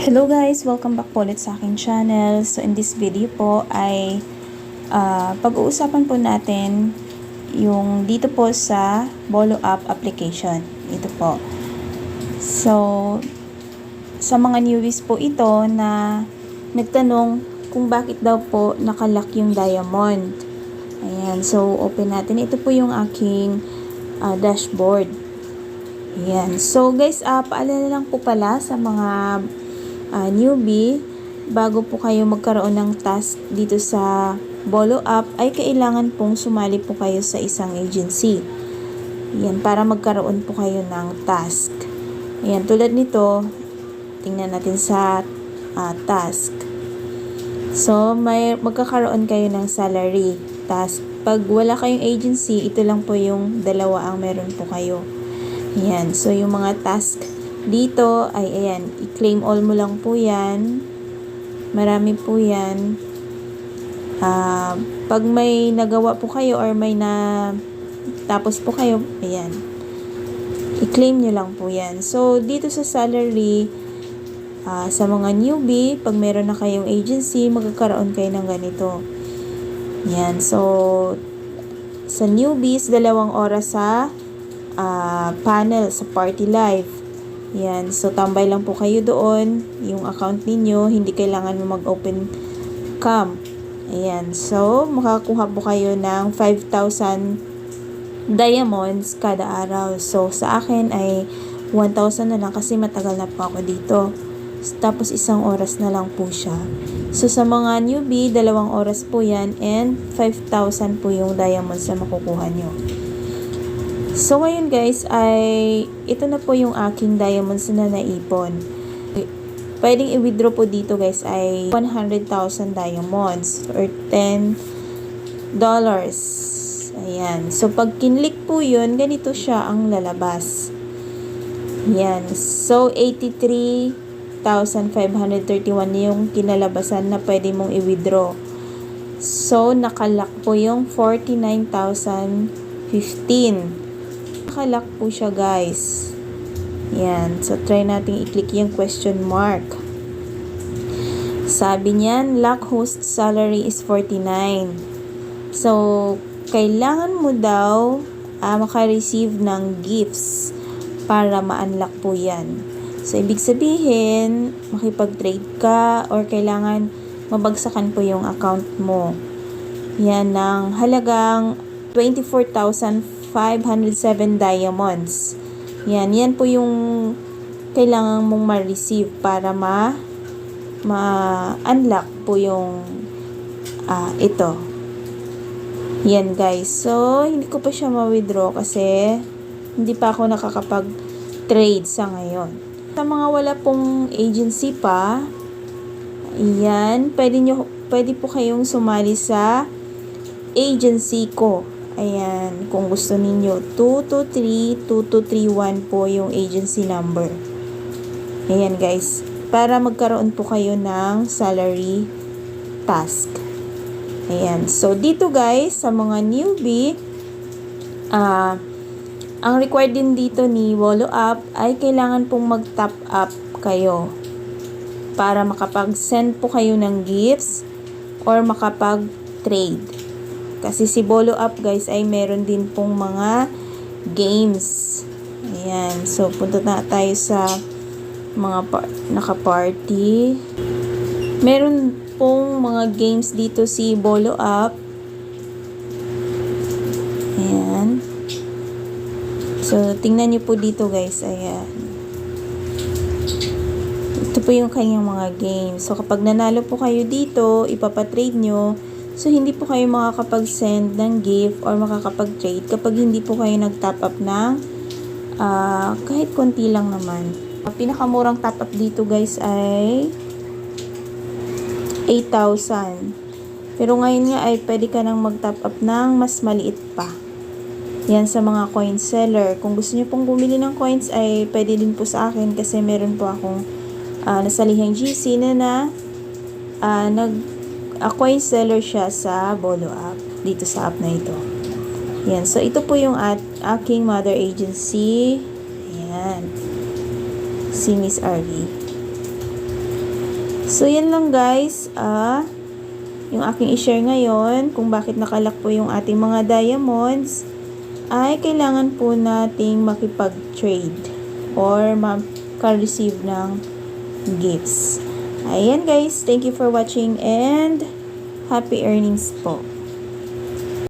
Hello guys! Welcome back po ulit sa aking channel. So in this video po ay ah, pag-uusapan po natin yung dito po sa Bolo App application. Ito po. So sa mga newbies po ito na nagtanong kung bakit daw po nakalock yung diamond. Ayan. So open natin. Ito po yung aking ah, dashboard. Ayan. So guys, ah paalala lang po pala sa mga ah, newbie, bago po kayo magkaroon ng task dito sa Bolo App, ay kailangan pong sumali po kayo sa isang agency. Yan, para magkaroon po kayo ng task. Yan, tulad nito, tingnan natin sa ah, task. So, may magkakaroon kayo ng salary task. Pag wala kayong agency, ito lang po yung dalawa ang meron po kayo. Yan. So, yung mga task dito ay ayan, i-claim all mo lang po yan. Marami po yan. Ah, pag may nagawa po kayo or may na tapos po kayo, ayan. I-claim nyo lang po yan. So, dito sa salary, ah, sa mga newbie, pag meron na kayong agency, magkakaroon kayo ng ganito. Yan. So, sa newbies, dalawang oras sa ah, panel, sa party live. Yan. So, tambay lang po kayo doon. Yung account ninyo, hindi kailangan mo mag-open cam. Ayan. So, makakuha po kayo ng 5,000 diamonds kada araw. So, sa akin ay 1,000 na lang kasi matagal na po ako dito. Tapos, isang oras na lang po siya. So, sa mga newbie, dalawang oras po yan and 5,000 po yung diamonds na makukuha nyo. So, ngayon guys, ay ito na po yung aking diamonds na naipon. Pwedeng i-withdraw po dito guys ay 100,000 diamonds or 10 dollars. Ayan. So, pag kinlik po yun, ganito siya ang lalabas. Ayan. So, 83,531 yung kinalabasan na pwede mong i-withdraw. So, nakalock po yung 49,015 nakalock po siya guys. Yan. So, try natin i-click yung question mark. Sabi niyan, lock host salary is 49. So, kailangan mo daw uh, maka-receive ng gifts para ma-unlock po yan. So, ibig sabihin, makipag-trade ka or kailangan mabagsakan po yung account mo. Yan ng halagang 24,000 507 diamonds. Yan, yan po yung kailangan mong ma-receive para ma ma-unlock po yung uh, ito. Yan guys. So, hindi ko pa siya ma-withdraw kasi hindi pa ako nakakapag-trade sa ngayon. Sa mga wala pong agency pa, yan, pwede, nyo, pwede po kayong sumali sa agency ko. Ayan, kung gusto ninyo, 223-2231 po yung agency number. Ayan guys, para magkaroon po kayo ng salary task. Ayan, so dito guys, sa mga newbie, ah, uh, ang required din dito ni Wolo App ay kailangan pong mag-top up kayo para makapag-send po kayo ng gifts or makapag-trade. Kasi si Bolo Up guys ay meron din pong mga games. Ayan. So, punta na tayo sa mga par- naka-party. Meron pong mga games dito si Bolo Up. Ayan. So, tingnan nyo po dito guys. Ayan. Ito po yung kanyang mga games. So, kapag nanalo po kayo dito, ipapatrade nyo, So, hindi po kayo makakapag-send ng gift or makakapag-trade kapag hindi po kayo nag-top up ng uh, kahit konti lang naman. Ang pinakamurang top up dito guys ay 8,000. Pero ngayon nga ay pwede ka nang mag-top up ng mas maliit pa. Yan sa mga coin seller. Kung gusto niyo pong bumili ng coins ay pwede din po sa akin kasi meron po akong uh, nasalihang GC na na uh, nag ako ay seller siya sa Bolo app, dito sa app na ito. Yan. So, ito po yung at aking mother agency. Yan. Si Miss RV. So, yan lang guys. Ah, yung aking i-share ngayon kung bakit nakalak po yung ating mga diamonds ay kailangan po nating makipag-trade or maka-receive ng gifts. Ayan guys, thank you for watching and happy earnings po.